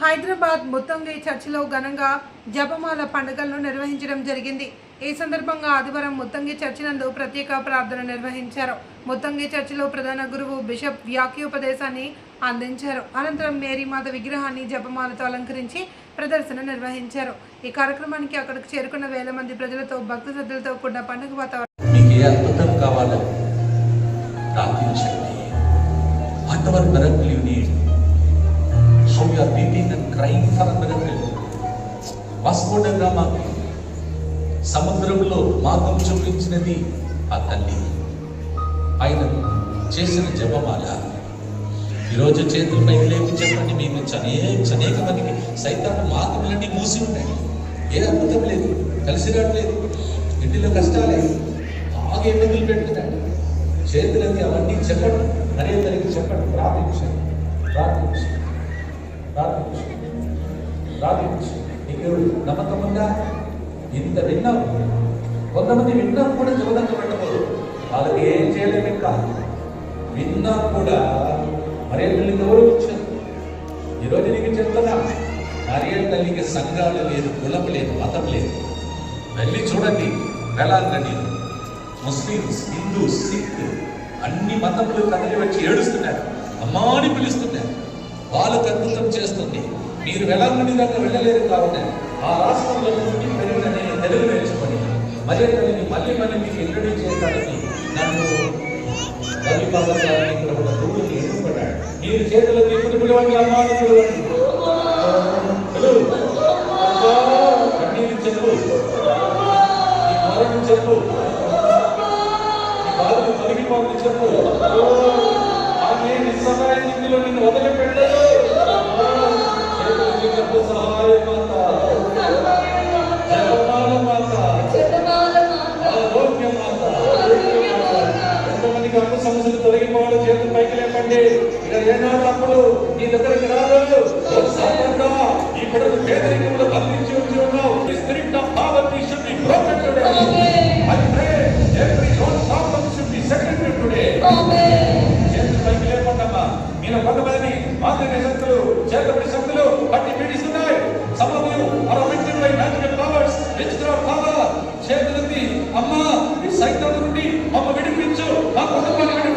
హైదరాబాద్ ముత్తంగి చర్చిలో ఘనంగా జపమాల పండుగలను నిర్వహించడం జరిగింది. ఈ సందర్భంగా ఆదివారం ముత్తంగి చర్చి నందు ప్రత్యేక ప్రార్థన నిర్వహించారు. ముత్తంగి చర్చిలో ప్రధాన గురువు బిషప్ వ్యాఖ్యోపదేశాన్ని అందించారు. అనంతరం మేరీమాత విగ్రహాన్ని జపమాలతో అలంకరించి ప్రదర్శన నిర్వహించారు. ఈ కార్యక్రమానికి అక్కడికి చేరుకున్న వేల మంది ప్రజలతో భక్తి శ్రద్ధలతో కూడిన పండుగ వాతావరణం weeping and crying for a miracle సముద్రంలో మార్గం చూపించినది ఆ తల్లి. ఆయన చేసిన జపమాల. ఈరోజు చేతుల పైకి లేపి చెప్పండి మేము అనేక అనేక మందికి సైతాన్ని మార్గములన్నీ మూసి ఉన్నాయి. ఏ అద్భుతం లేదు. కలిసి రావట్లేదు. ఇంటిలో కష్టాలే. బాగా ఇబ్బందులు పెడుతున్నాడు. చేతులకి అవన్నీ చెప్పండి. అనే తనకి చెప్పండి. ప్రార్థించండి. ప్రార్థించండి. ప్రార్థించండి. ప్రార్థించండి నీకు నమ్మకం ఉందా ఇంత విన్నాం కొంతమంది విన్నాం కూడా జవదంగా పెట్టబోదు వాళ్ళకి ఏం చేయలేము ఇంకా విన్నా కూడా మరే తల్లికి ఎవరు వచ్చారు ఈరోజు నీకు చెప్తున్నా మరియ తల్లికి సంఘాలు లేదు కులం లేదు మతం లేదు. వెళ్ళి చూడండి వేలాంగని ముస్లిమ్స్ హిందూస్ సిక్ అన్ని మతములు కదలి వచ్చి ఏడుస్తున్నారు. అమ్మాని పిలుస్తున్నారు. వాళ్ళకు అద్భుతం చేస్తుంది. మీరు వెలాంగని దాకా వెళ్ళలేరు కావున ఆ రాష్ట్రంలో పుట్టి పెరిగిన తెలుగు నేర్చుకొని మరే తల్లిని మళ్ళీ మళ్ళీ మీకు ఇంట్రడ్యూస్ చేయడానికి నన్ను రవిబాబు గారిని ఇక్కడ ఒక గురువుని ఎన్నుకున్నాడు. మీరు చేతిలో తీసుకుని పిలవండి అమ్మా పిలవండి. కన్నీరు చెప్పు. మరణం బాధను చెప్పు. ఈ బాధను తొలగిపోతుంది చెప్పు. ఆమె నిస్సహాయ స్థితిలో నిన్ను వదిలిపెట్టదు పైకి లేపండి ఇక ఏనాడు అప్పుడు నీ దగ్గరికి సాధారణంగా ఈ పేదరికంలో బంధించి ఉంచి ఉన్నావు. చేతులు పైకి లేపండమ్మా శక్తులు చేతపడి శక్తులు పట్టి పీడిస్తున్నాయి. సమూహం అరవింటిన్ బై మ్యాజికల్ పవర్స్ విచిత్ర పవర్ చేతులకి అమ్మా ఈ సైతం నుండి మమ్మ విడిపించు. మా కుటుంబాన్ని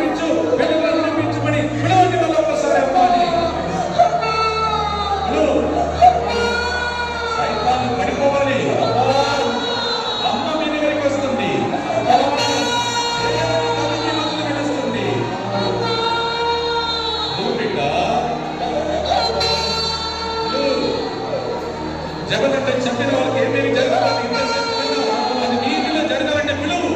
ఎందుకంటే చెప్పిన వాళ్ళకి ఏమేమి జరుగుతుంది అది మీలో జరగాలంటే పిలువు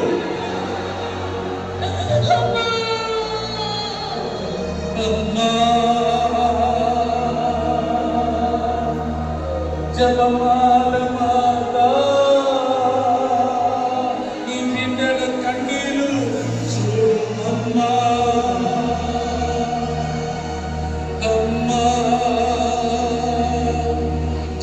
జపమాల మాత ఈ బిడ్డల కన్నీలు చూడమ్మా